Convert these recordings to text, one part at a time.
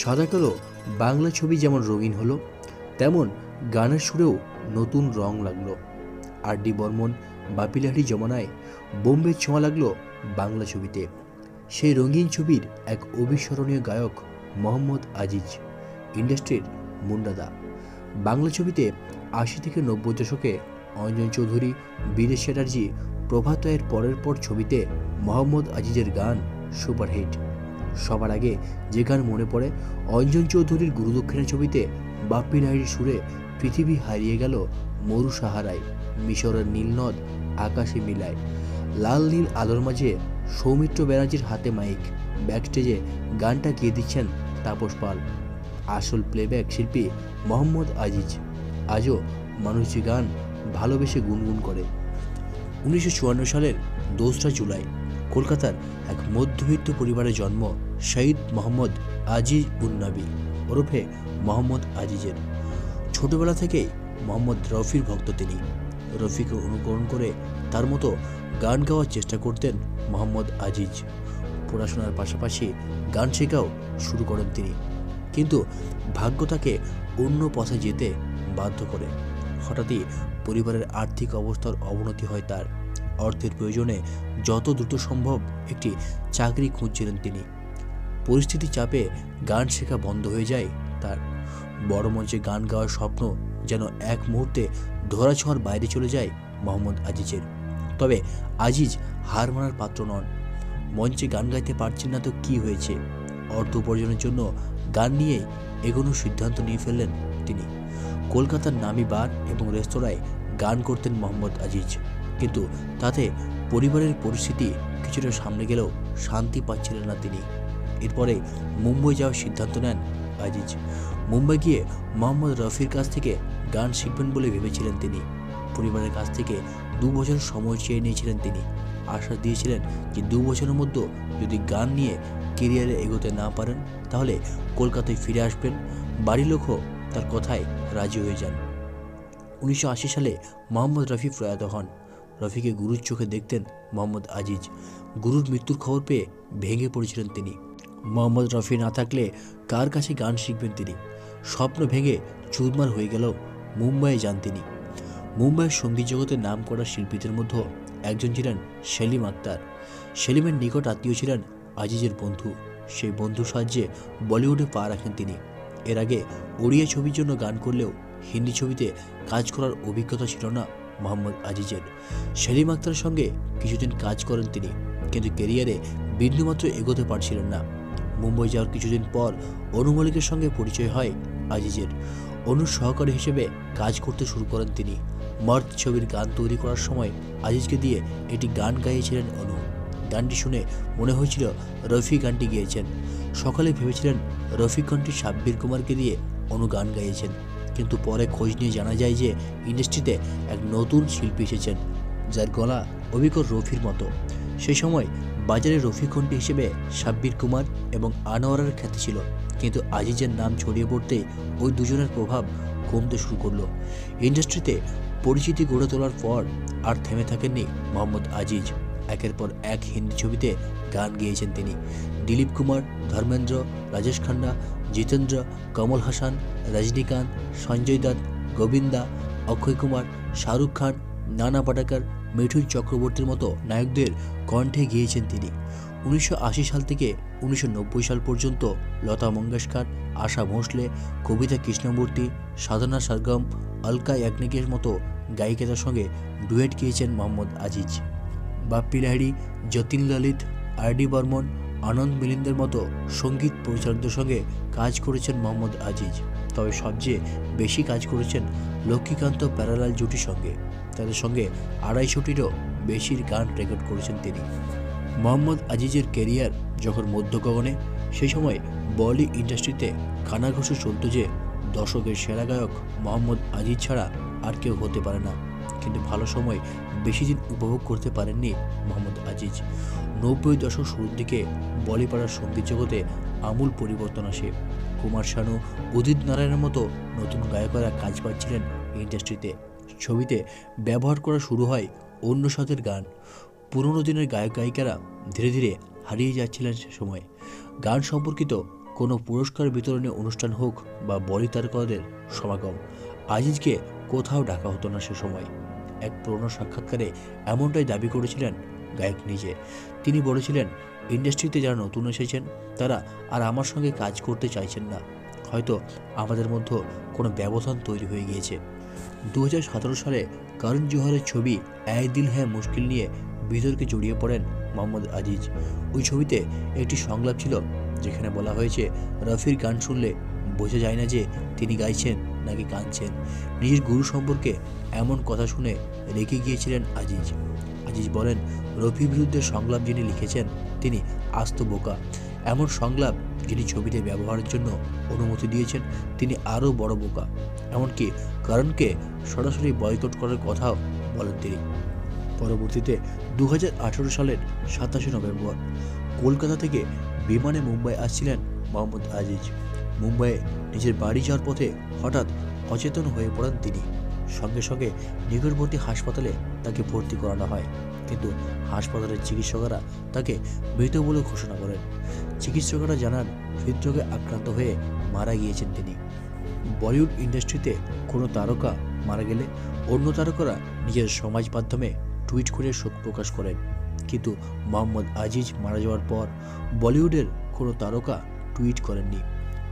সাদা কালো বাংলা ছবি যেমন রঙিন হলো, তেমন গানের সুরেও নতুন রং লাগল। আর ডি বর্মন, বাপিলাহারি জমানায় বোম্বে ছোঁয়া লাগল বাংলা ছবিতে। সেই রঙিন ছবির এক অবিস্মরণীয় গায়ক মোহাম্মদ আজিজ, ইন্ডাস্ট্রির মুন্ডাদা। বাংলা ছবিতে আশি থেকে নব্বই দশকে অঞ্জন চৌধুরী বীরেশ চ্যাটার্জি, প্রভাত রায়ের পরের পর ছবিতে মোহাম্মদ আজিজের গান সুপারহিট। সবার আগে যে গান মনে পড়ে, অঞ্জন চৌধুরীর গুরুদক্ষিণা ছবিতে বাপ্পি লাহিড়ির সুরে পৃথিবী হারিয়ে গেল মরু সাহারায় মিশরের নীলনদ আকাশে মিলায়। লাল নীল আলোর মাঝে সৌমিত্র ব্যানার্জির হাতে মাইক, ব্যাকস্টেজে গানটা গিয়ে দিচ্ছেন তাপস পাল। আসল প্লেব্যাক শিল্পী মোহাম্মদ আজিজ, আজও মানুষ যে গান ভালোবেসে গুনগুন করে। উনিশশো চুয়ান্ন সালের দোসরা জুলাই, কলকাতার এক মধ্যবিত্ত পরিবারে জন্ম শহীদ মোহাম্মদ আজিজ উন্নবী ওরফে মোহাম্মদ আজিজের। ছোটবেলা থেকেই মোহাম্মদ রফির ভক্ত তিনি। রফিকে অনুকরণ করে তার মতো গান গাওয়ার চেষ্টা করতেন মোহাম্মদ আজিজ। পড়াশোনার পাশাপাশি গান শেখাও শুরু করেন তিনি। কিন্তু ভাগ্য তাকে অন্য পথে যেতে বাধ্য করে। হঠাৎই পরিবারের আর্থিক অবস্থার অবনতি হয় তার। অর্থের প্রয়োজনে যত দ্রুত সম্ভব একটি চাকরি খুঁজছিলেন তিনি। পরিস্থিতি চাপে গান শেখা বন্ধ হয়ে যায় তার। বড় মঞ্চে গান গাওয়ার স্বপ্ন যেন এক মুহূর্তে ধরাছোঁয়ার বাইরে চলে যায় মোহাম্মদ আজিজের। তবে আজিজ হার মানার পাত্র নন। মঞ্চে গান গাইতে পারছেন না তো কি হয়েছে? অর্থ উপার্জনের জন্য গান নিয়ে এগোনোর সিদ্ধান্ত নিয়ে ফেললেন তিনি। কলকাতার নামি বার এবং রেস্তোরাঁয় গান করতেন মোহাম্মদ আজিজ। কিন্তু তাতে পরিবারের পরিস্থিতি কিছুটা সামনে গেলেও শান্তি পাচ্ছিলেন না তিনি। এরপরে মুম্বই যাওয়ার সিদ্ধান্ত নেন আজিজ। মুম্বাই গিয়ে মোহাম্মদ রফির কাছ থেকে গান শিখবেন বলে ভেবেছিলেন তিনি। পরিবারের কাছ থেকে দু বছর সময় চেয়ে নিয়েছিলেন তিনি। আশ্বাস দিয়েছিলেন যে দু বছরের মধ্যে যদি গান নিয়ে কেরিয়ারে এগোতে না পারেন, তাহলে কলকাতায় ফিরে আসবেন। বাড়ির লোকও তার কথায় রাজি হয়ে যান। উনিশশো আশি সালে মোহাম্মদ রফি প্রয়াত হন। রফিকে গুরুর চোখে দেখতেন মোহাম্মদ আজিজ। গুরুর মৃত্যুর খবর পেয়ে ভেঙে পড়েছিলেন তিনি। মোহাম্মদ রফি না থাকলে কার কাছে গান শিখবেন তিনি? স্বপ্ন ভেঙে চুরমার হয়ে গেল মুম্বাইয়ে যান তিনি। মুম্বাইয়ের সংগীত জগতে নাম করা শিল্পীদের মধ্যে একজন ছিলেন সেলিম আক্তার। সেলিমের নিকট আত্মীয় ছিলেন আজিজের বন্ধু। সেই বন্ধু সাহায্যে বলিউডে পা রাখেন তিনি। এর আগে ওড়িয়া ছবির জন্য গান করলেও হিন্দি ছবিতে কাজ করার অভিজ্ঞতা ছিল না মোহাম্মদ আজিজের। সেলিম আক্তারের সঙ্গে কিছুদিন কাজ করেন তিনি, কিন্তু কেরিয়ারে বিন্দুমাত্র এগোতে পারছিলেন না। মুম্বই যাওয়ার কিছুদিন পর অনু মল্লিকের সঙ্গে পরিচয় হয় আজিজের। অনুর সহকারী হিসেবে কাজ করতে শুরু করেন তিনি। মর্দ ছবির গান তৈরি করার সময় আজিজকে দিয়ে এটি গান গাইয়েছিলেন অনু। গানটি শুনে মনে হয়েছিল রফি গানটি গিয়েছেন। সকালে ভেবেছিলেন রফি গানটি সাব্বির কুমারকে দিয়ে অনু গান গাইয়েছেন। কিন্তু পরে খোঁজ নিয়ে জানা যায় যে ইন্ডাস্ট্রিতে এক নতুন শিল্পী এসেছেন, যার গলা অভিজ্ঞ রফির মতো। সেই সময় বাজারে রফি কণ্ঠী হিসেবে সাব্বির কুমার এবং আনোয়ারের খ্যাতি ছিল। কিন্তু আজিজের নাম ছড়িয়ে পড়তে ওই দুজনের প্রভাব কমতে শুরু করল। ইন্ডাস্ট্রিতে পরিচিতি গড়ে তোলার পর আর থেমে থাকেননি মোহাম্মদ আজিজ। একের পর এক হিন্দি ছবিতে গান গেয়েছেন তিনি। দিলীপ কুমার, ধর্মেন্দ্র, রাজেশ খান্না, জিতেন্দ্র, কমল হাসান, রজনীকান্ত, সঞ্জয় দত্ত, গোবিন্দা, অক্ষয় কুমার, শাহরুখ খান, নানা পাটাকার মিঠুন চক্রবর্তীর মতো নায়কদের কণ্ঠে গিয়েছেন তিনি। উনিশশো আশি সাল থেকে উনিশশো নব্বই সাল পর্যন্ত লতা মঙ্গেশকর, আশা ভোঁসলে, কবিতা কৃষ্ণমূর্তি, সাধনা সরগম, অলকা ইয়াগনিকের মতো গায়িকাদের সঙ্গে ডুয়েট গিয়েছেন মোহাম্মদ আজিজ। বাপ্পি লাহিড়ি, যতীন ললিত আর ডি বর্মন, আনন্দ মিলিন্দের মতো সংগীত পরিচালকদের সঙ্গে কাজ করেছেন মোহাম্মদ আজিজ। তবে সবচেয়ে বেশি কাজ করেছেন লক্ষ্মীকান্ত প্যারালাল জুটির সঙ্গে। তাদের সঙ্গে আড়াইশোটিরও বেশির গান রেকর্ড করেছেন তিনি। মোহাম্মদ আজিজের কেরিয়ার যখন মধ্যগগনে, সেই সময় বলি ইন্ডাস্ট্রিতে কানাঘুষো চলত যে দশকের সেরা গায়ক মোহাম্মদ আজিজ ছাড়া আর কেউ হতে পারে না। কিন্তু ভালো সময় বেশি দিন উপভোগ করতে পারেননি মোহাম্মদ আজিজ। নব্বই দশক শুরুর দিকে বলিপাড়ার সংগীত জগতে আমূল পরিবর্তন আসে। কুমার শানু, উদিত নারায়ণের মতো নতুন গায়করা কাজ পাচ্ছিলেন ইন্ডাস্ট্রিতে। ছবিতে ব্যবহার করা শুরু হয় অন্য স্বাদের গান। পুরনো দিনের গায়ক গায়িকারা ধীরে ধীরে হারিয়ে যাচ্ছিলেন সে সময়। গান সম্পর্কিত কোনো পুরস্কার বিতরণী অনুষ্ঠান হোক বা বলি তারকাদের সমাগম, আজিজকে কোথাও ডাকা হতো না সে সময়। এক পুরনো সাক্ষাৎকারে এমনটাই দাবি করেছিলেন গায়ক নিজে। তিনি বলেছিলেন, ইন্ডাস্ট্রিতে যারা নতুন এসেছেন, তারা আর আমার সঙ্গে কাজ করতে চাইছেন না। হয়তো আমাদের মধ্যে কোনো ব্যবধান তৈরি হয়ে গিয়েছে। দু হাজার সতেরো সালে করণ জোহরের ছবি এক দিল হ্যাঁ মুশকিল নিয়ে বিতর্কে জড়িয়ে পড়েন মোহাম্মদ আজিজ। ওই ছবিতে একটি সংলাপ ছিল, যেখানে বলা হয়েছে, রফির গান শুনলে বোঝা যায় না যে তিনি গাইছেন নাকি কাঁদছেন। নিজের গুরু সম্পর্কে এমন কথা শুনে রেখে গিয়েছিলেন আজিজ। আজিজ বলেন, রফির বিরুদ্ধে সংলাপ যিনি লিখেছেন, তিনি আস্ত বোকা। এমন সংলাপ যিনি ছবিতে ব্যবহারের জন্য অনুমতি দিয়েছেন, তিনি আরও বড় বোকা। এমনকি কারণকে সরাসরি বয়কট করার কথাও বলেন তিনি। পরবর্তীতে দু হাজার আঠেরো সালের সাতাশে নভেম্বর, কলকাতা থেকে বিমানে মুম্বাই আসছিলেন মোহাম্মদ আজিজ। মুম্বাইয়ে নিজের বাড়ি যাওয়ার পথে হঠাৎ অচেতন হয়ে পড়েন তিনি। সঙ্গে সঙ্গে নিকটবর্তী হাসপাতালে তাকে ভর্তি করানো হয়। কিন্তু হাসপাতালের চিকিৎসকেরা তাকে মৃত বলে ঘোষণা করেন। চিকিৎসকেরা জানান, হৃদরোগে আক্রান্ত হয়ে মারা গিয়েছেন তিনি। বলিউড ইন্ডাস্ট্রিতে কোনো তারকা মারা গেলে অন্য তারকারা নিজের সমাজ মাধ্যমে টুইট করে শোক প্রকাশ করেন। কিন্তু মোহাম্মদ আজিজ মারা যাওয়ার পর বলিউডের কোনো তারকা টুইট করেননি।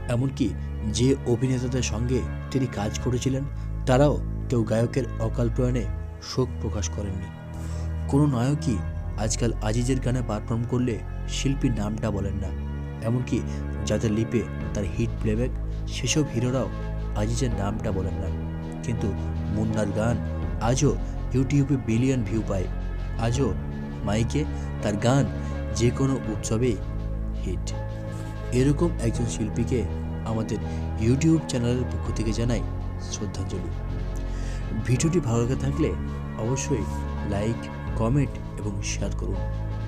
এমনকি যে অভিনেতাদের সঙ্গে তিনি কাজ করেছিলেন, তারাও কেউ গায়কের অকাল প্রয়াণে শোক প্রকাশ করেননি। কোনো নায়কই আজকাল আজিজের গানে পারফর্ম করলে শিল্পীর নামটা বলেন না। এমনকি যাদের লিপে তার হিট প্লেব্যাক সেসব হিরোরাও আজিজের নামটা বলেন না। কিন্তু মুন্নার গান আজও ইউটিউবে বিলিয়ন ভিউ পায়। আজও মাইকে তার গান যে কোনো উৎসবেই হিট এরকম একজন শিল্পীকে আমাদের ইউটিউব চ্যানেলের পক্ষ থেকে জানাই শ্রদ্ধাঞ্জলি। ভিডিওটি ভালো লেগে থাকলে অবশ্যই লাইক, কমেন্ট এবং শেয়ার করুন।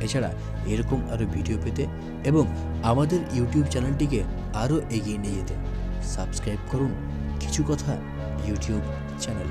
এছাড়া এরকম আরও ভিডিও পেতে এবং আমাদের ইউটিউব চ্যানেলটিকে আরও এগিয়ে নিয়ে যেতে সাবস্ক্রাইব করুন কিছু কথা ইউটিউব চ্যানেল।